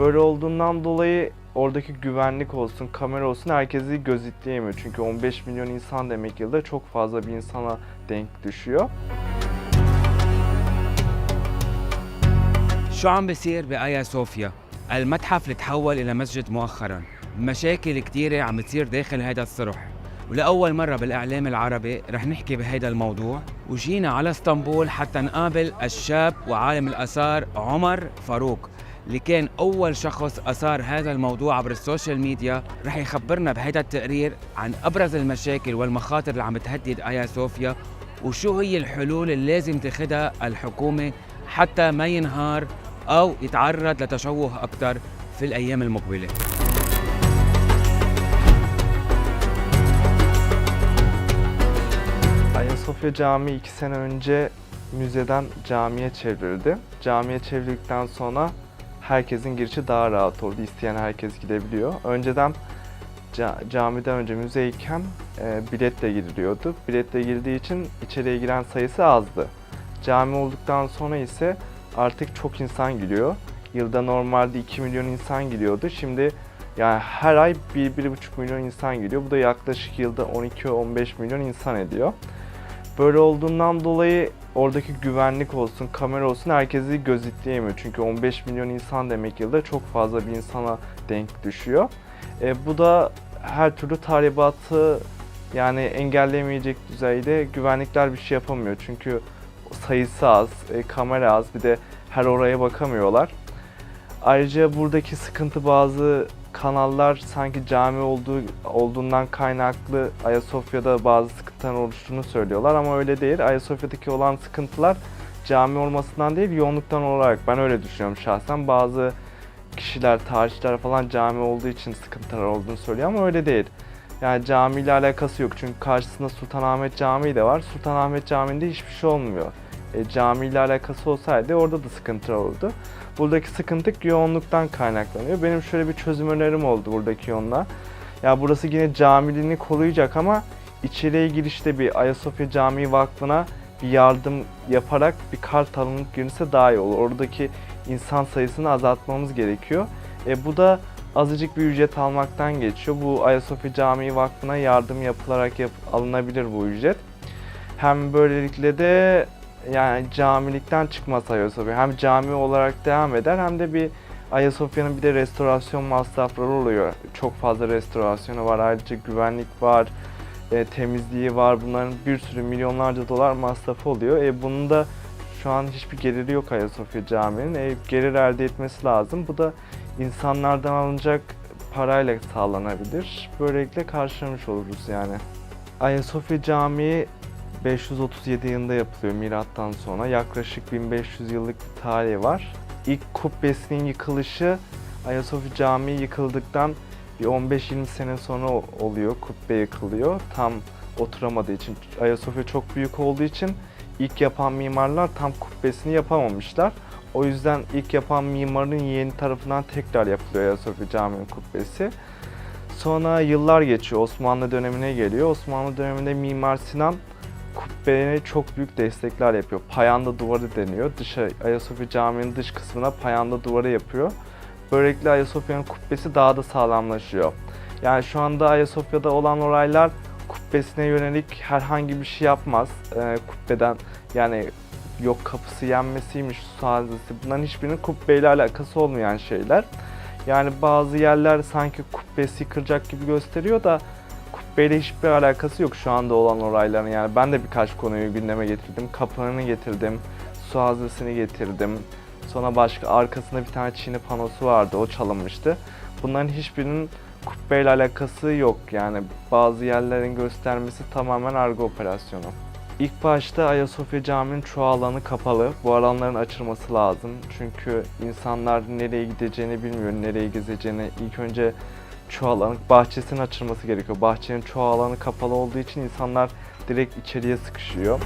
Böyle olduğundan dolayı oradaki güvenlik olsun, kamera olsun herkesi gözetleyemiyor. Çünkü 15 milyon insan demek yılda çok fazla bir insana denk düşüyor. شو عم بيصير بآيا صوفيا؟ المتحف اللي تحول إلى مسجد مؤخرا مشاكل كتيرة عم تصير داخل هذا الصرح ولأول مرة بالإعلام العربي رح نحكي بهذا الموضوع وجينا على إسطنبول حتى نقابل الشاب وعالم الآثار عمر فاروق اللي كان أول شخص أثار هذا الموضوع عبر السوشيال ميديا رح يخبرنا بهذا التقرير عن أبرز المشاكل والمخاطر اللي عم تهدد آيا صوفيا وشو هي الحلول اللي لازم تاخدها الحكومة حتى ما ينهار أو يتعرض لتشوه أكثر في الأيام المقبلة Ayasofya Camii iki sene önce müzeden camiye çevrildi. Camiye çevrildikten sonra herkesin girişi daha rahat oldu. İsteyen herkes gidebiliyor. Önceden ca- camiden önce müzeyken e, biletle giriliyordu. Biletle girdiği için içeriye giren sayısı azdı. Cami olduktan sonra ise artık çok insan giriyor. Yılda normalde 2 milyon insan giriyordu. Şimdi yani her ay 1-1,5 milyon insan giriyor. Bu da yaklaşık yılda 12-15 milyon insan ediyor. Böyle olduğundan dolayı oradaki güvenlik olsun, kamera olsun herkesi gözetleyemiyor. Çünkü 15 milyon insan demek yılda çok fazla bir insana denk düşüyor. E, bu da her türlü tahribatı yani engelleyemeyecek düzeyde güvenlikler bir şey yapamıyor. Çünkü sayısı az, e, kamera az, bir de her oraya bakamıyorlar. Ayrıca buradaki sıkıntı bazı kanallar sanki cami olduğu olduğundan kaynaklı Ayasofya'da bazı sıkıntılar oluştuğunu söylüyorlar ama öyle değil. Ayasofya'daki olan sıkıntılar cami olmasından değil yoğunluktan olarak ben öyle düşünüyorum şahsen. Bazı kişiler, tarihçiler falan cami olduğu için sıkıntılar olduğunu söylüyor ama öyle değil. Yani camiyle alakası yok çünkü karşısında Sultanahmet Camii de var. Sultanahmet Camii'nde hiçbir şey olmuyor. E, camiyle alakası olsaydı orada da sıkıntı olurdu. Buradaki sıkıntı yoğunluktan kaynaklanıyor. Benim şöyle bir çözüm önerim oldu buradaki yoğunluğa. Ya burası yine camiliğini koruyacak ama içeriye girişte bir Ayasofya Camii Vakfı'na bir yardım yaparak bir kart alınıp girilse daha iyi olur. Oradaki insan sayısını azaltmamız gerekiyor. E, bu da azıcık bir ücret almaktan geçiyor. Bu Ayasofya Camii Vakfı'na yardım yapılarak yap- alınabilir bu ücret. Hem böylelikle de yani camilikten çıkmaz Ayasofya. Hem cami olarak devam eder hem de bir Ayasofya'nın bir de restorasyon masrafları oluyor. Çok fazla restorasyonu var. Ayrıca güvenlik var, e, temizliği var. Bunların bir sürü milyonlarca dolar masrafı oluyor. E, bunun da şu an hiçbir geliri yok Ayasofya Camii'nin. E, gelir elde etmesi lazım. Bu da insanlardan alınacak parayla sağlanabilir. Böylelikle karşılamış oluruz yani. Ayasofya Camii 537 yılında yapılıyor milattan sonra. Yaklaşık 1500 yıllık bir tarihi var. İlk kubbesinin yıkılışı Ayasofya Camii yıkıldıktan bir 15-20 sene sonra oluyor. Kubbe yıkılıyor. Tam oturamadığı için. Ayasofya çok büyük olduğu için ilk yapan mimarlar tam kubbesini yapamamışlar. O yüzden ilk yapan mimarın yeğeni tarafından tekrar yapılıyor Ayasofya Camii'nin kubbesi. Sonra yıllar geçiyor. Osmanlı dönemine geliyor. Osmanlı döneminde Mimar Sinan kubbeye çok büyük destekler yapıyor. Payanda duvarı deniyor. Dışa, Ayasofya Camii'nin dış kısmına payanda duvarı yapıyor. Böylelikle Ayasofya'nın kubbesi daha da sağlamlaşıyor. Yani şu anda Ayasofya'da olan olaylar kubbesine yönelik herhangi bir şey yapmaz. Ee, kubbeden yani yok kapısı yenmesiymiş, su hazesi bunların hiçbirinin kubbeyle alakası olmayan şeyler. Yani bazı yerler sanki kubbesi yıkılacak gibi gösteriyor da kubbeyle hiçbir alakası yok şu anda olan olayların. Yani ben de birkaç konuyu gündeme getirdim. Kapağını getirdim, su haznesini getirdim. Sonra başka arkasında bir tane Çin'i panosu vardı, o çalınmıştı. Bunların hiçbirinin kubbeyle alakası yok. Yani bazı yerlerin göstermesi tamamen argo operasyonu. İlk başta Ayasofya Camii'nin çoğu alanı kapalı. Bu alanların açılması lazım. Çünkü insanlar nereye gideceğini bilmiyor, nereye gezeceğini. İlk önce çoğu alanın bahçesinin açılması gerekiyor. Bahçenin çoğu alanı kapalı olduğu için insanlar direkt içeriye sıkışıyor.